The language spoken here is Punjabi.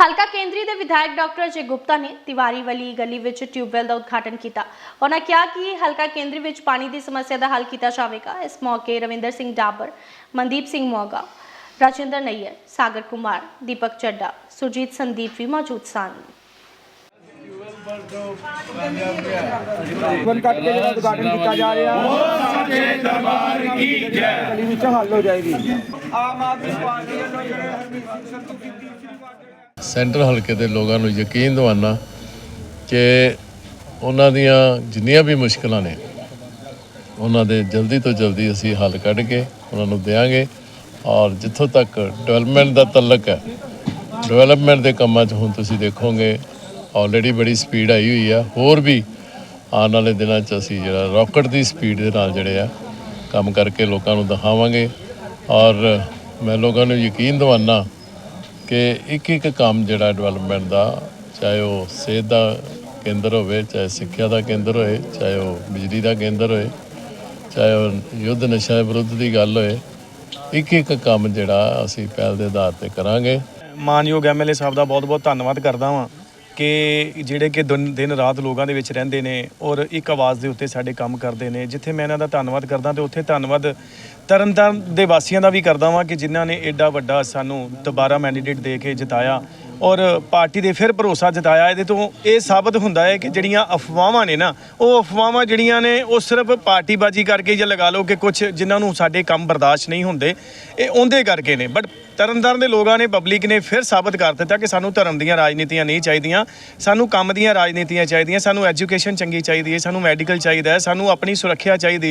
ਹਲਕਾ ਕੇਂਦਰੀ ਦੇ ਵਿਧਾਇਕ ਡਾਕਟਰ ਅਜੇ ਗੁਪਤਾ ਨੇ ਤਿਵਾਰੀ ਵਾਲੀ ਗਲੀ ਵਿੱਚ ਟਿਊਬਵੈਲ ਦਾ ਉਦਘਾਟਨ ਕੀਤਾ। ਉਹਨਾਂ ਕਿਹਾ ਕਿ ਹਲਕਾ ਕੇਂਦਰੀ ਵਿੱਚ ਪਾਣੀ ਦੀ ਸਮੱਸਿਆ ਦਾ ਹੱਲ ਕੀਤਾ ਜਾਵੇਗਾ। ਇਸ ਮੌਕੇ ਰਵਿੰਦਰ ਸਿੰਘ ਡਾਬਰ ਮਨਦੀਪ ਸਿੰਘ ਮੋਗਾ ਰਾਜਿੰਦਰ ਨਈਅਰ ਸਾਗਰ ਕੁਮਾਰ ਦੀਪਕ ਚੱਡਾ ਸੁਰਜੀਤ ਸੰਦੀਪ ਵੀ ਮੌਜੂਦ ਸਨ। ਬਲ ਕੱਟ ਕੇ ਜਿਹੜਾ ਉਦਘਾਟਨ ਕੀਤਾ ਜਾ ਰਿਹਾ ਸੱਚੇ ਦਰਬਾਰ ਕੀ ਜੈ ਗਲੀ ਵਿੱਚ ਹੱਲ ਹੋ ਜਾਏਗੀ। ਆਮ ਆਦਮੀ ਪਾਰਟੀ ਵੱਲੋਂ ਜਿਹੜੇ ਹਰਮੀਤ ਸਿੰਘ ਸੰਧੂ ਕੀਤੀ ਸ਼ੁਰੂਆਤ ਸੈਂਟਰ ਹਲਕੇ ਦੇ ਲੋਕਾਂ ਨੂੰ ਯਕੀਨ ਦਿਵਾਉਣਾ ਕਿ ਉਹਨਾਂ ਦੀਆਂ ਜਿੰਨੀਆਂ ਵੀ ਮੁਸ਼ਕਲਾਂ ਨੇ, ਉਹਨਾਂ ਦੇ ਜਲਦੀ ਤੋਂ ਜਲਦੀ ਅਸੀਂ ਹੱਲ ਕੱਢ ਕੇ ਉਹਨਾਂ ਨੂੰ ਦੇਵਾਂਗੇ ਔਰ ਜਿੱਥੋਂ ਤੱਕ ਡਿਵੈਲਪਮੈਂਟ ਦਾ ਤਲਕ ਹੈ ਡਿਵੈਲਪਮੈਂਟ ਦੇ ਕੰਮਾਂ 'ਚ ਹੁਣ ਤੁਸੀਂ ਦੇਖੋਗੇ ਆਲਰੇਡੀ ਬੜੀ ਸਪੀਡ ਆਈ ਹੋਈ ਆ। ਹੋਰ ਵੀ ਆਉਣ ਵਾਲੇ ਦਿਨਾਂ 'ਚ ਅਸੀਂ ਜਿਹੜਾ ਰਾਕਟ ਦੀ ਸਪੀਡ ਦੇ ਨਾਲ ਜਿਹੜੇ ਆ ਕੰਮ ਕਰਕੇ ਲੋਕਾਂ ਨੂੰ ਦਿਖਾਵਾਂਗੇ। ਔਰ ਮੈਂ ਲੋਕਾਂ ਨੂੰ ਯਕੀਨ ਦਿਵਾਉਣਾ ਕਿ ਇੱਕ ਇੱਕ ਕੰਮ ਜਿਹੜਾ ਡਿਵੈਲਪਮੈਂਟ ਦਾ, ਚਾਹੇ ਉਹ ਸਿਹਤ ਦਾ ਕੇਂਦਰ ਹੋਵੇ, ਚਾਹੇ ਸਿੱਖਿਆ ਦਾ ਕੇਂਦਰ ਹੋਵੇ ਚਾਹੇ ਉਹ ਬਿਜਲੀ ਦਾ ਕੇਂਦਰ ਹੋਏ, ਚਾਹੇ ਉਹ ਯੁੱਧ ਨਸ਼ਾ ਵਿਰੁੱਧ ਦੀ ਗੱਲ ਹੋਏ, ਇੱਕ ਇੱਕ ਕੰਮ ਜਿਹੜਾ ਅਸੀਂ ਪਹਿਲ ਦੇ ਆਧਾਰ ਤੇ ਕਰਾਂਗੇ। ਮਾਨਯੋਗ ਐਮਐਲਏ ਸਾਹਿਬ ਦਾ ਬਹੁਤ-ਬਹੁਤ ਧੰਨਵਾਦ ਕਰਦਾ ਹਾਂ ਕਿ ਜਿਹੜੇ ਕਿ ਦਿਨ ਦਿਨ ਰਾਤ ਲੋਕਾਂ ਦੇ ਵਿੱਚ ਰਹਿੰਦੇ ਨੇ ਔਰ ਇੱਕ ਆਵਾਜ਼ ਦੇ ਉੱਤੇ ਸਾਡੇ ਕੰਮ ਕਰਦੇ ਨੇ, ਜਿੱਥੇ ਮੈਂ ਇਹਨਾਂ ਦਾ ਧੰਨਵਾਦ ਕਰਦਾ ਤੇ ਉੱਥੇ ਧੰਨਵਾਦ ਤਰਨਤਾਰਨ ਦੇ ਵਾਸੀਆਂ ਦਾ ਵੀ ਕਰਦਾ ਵਾਂ ਕਿ ਜਿਨ੍ਹਾਂ ਨੇ ਐਡਾ ਵੱਡਾ ਸਾਨੂੰ ਦੁਬਾਰਾ ਮੈਂਡੇਟ ਦੇ ਕੇ ਜਿਤਾਇਆ। ਔਰ ਪਾਰਟੀ ਦੇ ਫਿਰ ਭਰੋਸਾ ਜਤਾਇਆ, ਇਹਦੇ ਤੋਂ ਇਹ ਸਾਬਤ ਹੁੰਦਾ ਹੈ ਕਿ ਜਿਹੜੀਆਂ ਅਫਵਾਹਾਂ ਨੇ ਨਾ, ਉਹ ਅਫਵਾਹਾਂ ਜਿਹੜੀਆਂ ਨੇ, ਉਹ ਸਿਰਫ ਪਾਰਟੀਬਾਜ਼ੀ ਕਰਕੇ ਜਾਂ ਲਗਾ ਲਓ ਕਿ ਕੁਝ ਜਿਨ੍ਹਾਂ ਨੂੰ ਸਾਡੇ ਕੰਮ ਬਰਦਾਸ਼ਤ ਨਹੀਂ ਹੁੰਦੇ, ਇਹ ਉਹਦੇ ਕਰਕੇ ਨੇ। ਬਟ ਤਰਨਤਾਰਨ ਦੇ ਲੋਕਾਂ ਨੇ ਪਬਲਿਕ ਨੇ ਫਿਰ ਸਾਬਤ ਕਰ ਦਿੱਤਾ ਕਿ ਸਾਨੂੰ ਧਰਮ ਦੀਆਂ ਰਾਜਨੀਤੀਆਂ ਨਹੀਂ ਚਾਹੀਦੀਆਂ, ਸਾਨੂੰ ਕੰਮ ਦੀਆਂ ਰਾਜਨੀਤੀਆਂ ਚਾਹੀਦੀਆਂ, ਸਾਨੂੰ ਐਜੂਕੇਸ਼ਨ ਚੰਗੀ ਚਾਹੀਦੀ ਹੈ, ਸਾਨੂੰ ਮੈਡੀਕਲ ਚਾਹੀਦਾ ਹੈ, ਸਾਨੂੰ ਆਪਣੀ ਸੁਰੱਖਿਆ ਚਾਹੀਦੀ